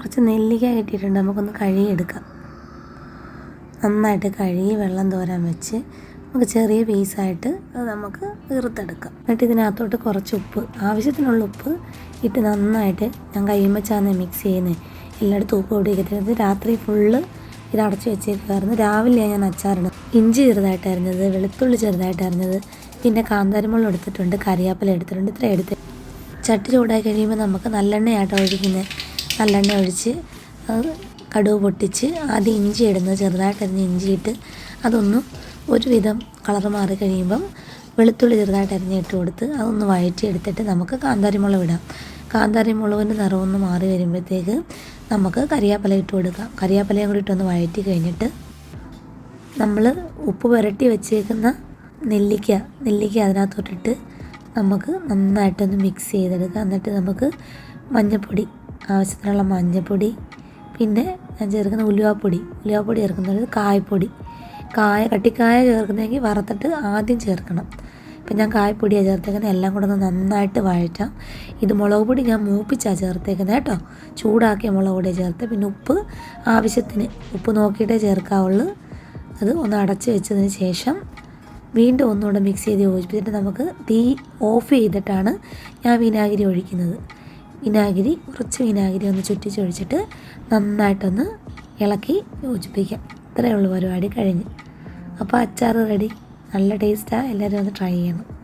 കുറച്ച് നെല്ലിക്ക കിട്ടിയിട്ടുണ്ട്. നമുക്കൊന്ന് കഴുകിയെടുക്കാം. നന്നായിട്ട് കഴുകി വെള്ളം തോരാൻ വെച്ച് നമുക്ക് ചെറിയ പീസായിട്ട് അത് നമുക്ക് ഈർത്തെടുക്കാം എന്നിട്ട് ഇതിനകത്തോട്ട് കുറച്ച് ഉപ്പ് ആവശ്യത്തിനുള്ള ഉപ്പ് ഇട്ട് നന്നായിട്ട് ഞാൻ കയ്യുമ്പച്ചാന്ന് മിക്സ് ചെയ്യുന്നത് എല്ലായിടത്തും ഉപ്പ് പിടിക്കരുത് രാത്രി ഫുള്ള് ഇത് അടച്ചു വെച്ചേക്കുമായിരുന്നു രാവിലെ ഞാൻ അച്ചാറിടും. ഇഞ്ചി ചെറുതായിട്ട് അരിഞ്ഞത് വെളുത്തുള്ളി ചെറുതായിട്ട് അരിഞ്ഞത് പിന്നെ കാന്താരിമുളം എടുത്തിട്ടുണ്ട് കറിവേപ്പില എടുത്തിട്ടുണ്ട് ഇത്ര എടുത്ത്. ചട്ടി ചൂടായി കഴിയുമ്പോൾ നമുക്ക് നല്ലെണ്ണയാട്ടോ ഒഴിക്കുന്നത് നല്ലെണ്ണ ഒഴിച്ച് കടുവ് പൊട്ടിച്ച് ആദ്യം ഇഞ്ചി ഇടുന്നത് ചെറുതായിട്ടരിഞ്ഞ് ഇഞ്ചിയിട്ട് അതൊന്ന് ഒരുവിധം കളർ മാറി കഴിയുമ്പം വെളുത്തുള്ളി ചെറുതായിട്ട് അരിഞ്ഞിട്ട് കൊടുത്ത് അതൊന്ന് വഴറ്റി എടുത്തിട്ട് നമുക്ക് കാന്താരിമുളക് ഇടാം. കാന്താരിമുളകിന്റെ നിറമൊന്ന് മാറി വരുമ്പോഴത്തേക്ക് നമുക്ക് കറിയാപ്പല ഇട്ട് കൊടുക്കാം. കറിയാപ്പലയും കൂടി ഇട്ടൊന്ന് വഴറ്റി കഴിഞ്ഞിട്ട് നമ്മൾ ഉപ്പ് പുരട്ടി വെച്ചേക്കുന്ന നെല്ലിക്ക നെല്ലിക്ക അതിനകത്തോട്ടിട്ട് നമുക്ക് നന്നായിട്ടൊന്ന് മിക്സ് ചെയ്തെടുക്കാം. എന്നിട്ട് നമുക്ക് മഞ്ഞൾപ്പൊടി ആവശ്യത്തിനുള്ള മഞ്ഞൾപ്പൊടി പിന്നെ ഞാൻ ചേർക്കുന്ന ഉലുവാപ്പൊടി. ഉലുവാപ്പൊടി ചേർക്കുന്നത് കായപ്പൊടി. കായ കട്ടിക്കായ ചേർക്കുന്നതെങ്കിൽ വറുത്തിട്ട് ആദ്യം ചേർക്കണം. ഇപ്പം ഞാൻ കായപ്പൊടിയാണ് ചേർത്തേക്കുന്നത് എല്ലാം കൂടെ ഒന്ന് നന്നായിട്ട് വഴറ്റാം. ഇത് മുളക് പൊടി ഞാൻ മൂപ്പിച്ചാണ് ചേർത്തേക്കുന്നത് കേട്ടോ. ചൂടാക്കിയ മുളക് പൊടിയാണ് ചേർത്ത്. പിന്നെ ഉപ്പ് ആവശ്യത്തിന്. ഉപ്പ് നോക്കിയിട്ടേ ചേർക്കാവുള്ളൂ. അത് ഒന്ന് അടച്ച് വെച്ചതിന് ശേഷം വീണ്ടും ഒന്നുകൂടെ മിക്സ് ചെയ്ത് യോജിപ്പിച്ചിട്ട് നമുക്ക് തീ ഓഫ് ചെയ്തിട്ടാണ് ഞാൻ വിനാഗിരി ഒഴിക്കുന്നത്. വിനാഗിരി കുറച്ച് വിനാഗിരി ഒന്ന് ചുറ്റിച്ചൊഴിച്ചിട്ട് നന്നായിട്ടൊന്ന് ഇളക്കി യോജിപ്പിക്കാം. ഇത്രയേ ഉള്ളൂ പരിപാടി കഴിഞ്ഞ്. അപ്പോൾ അച്ചാർ റെഡി നല്ല ടേസ്റ്റാണ് എല്ലാവരും ഒന്ന് ട്രൈ ചെയ്യണം.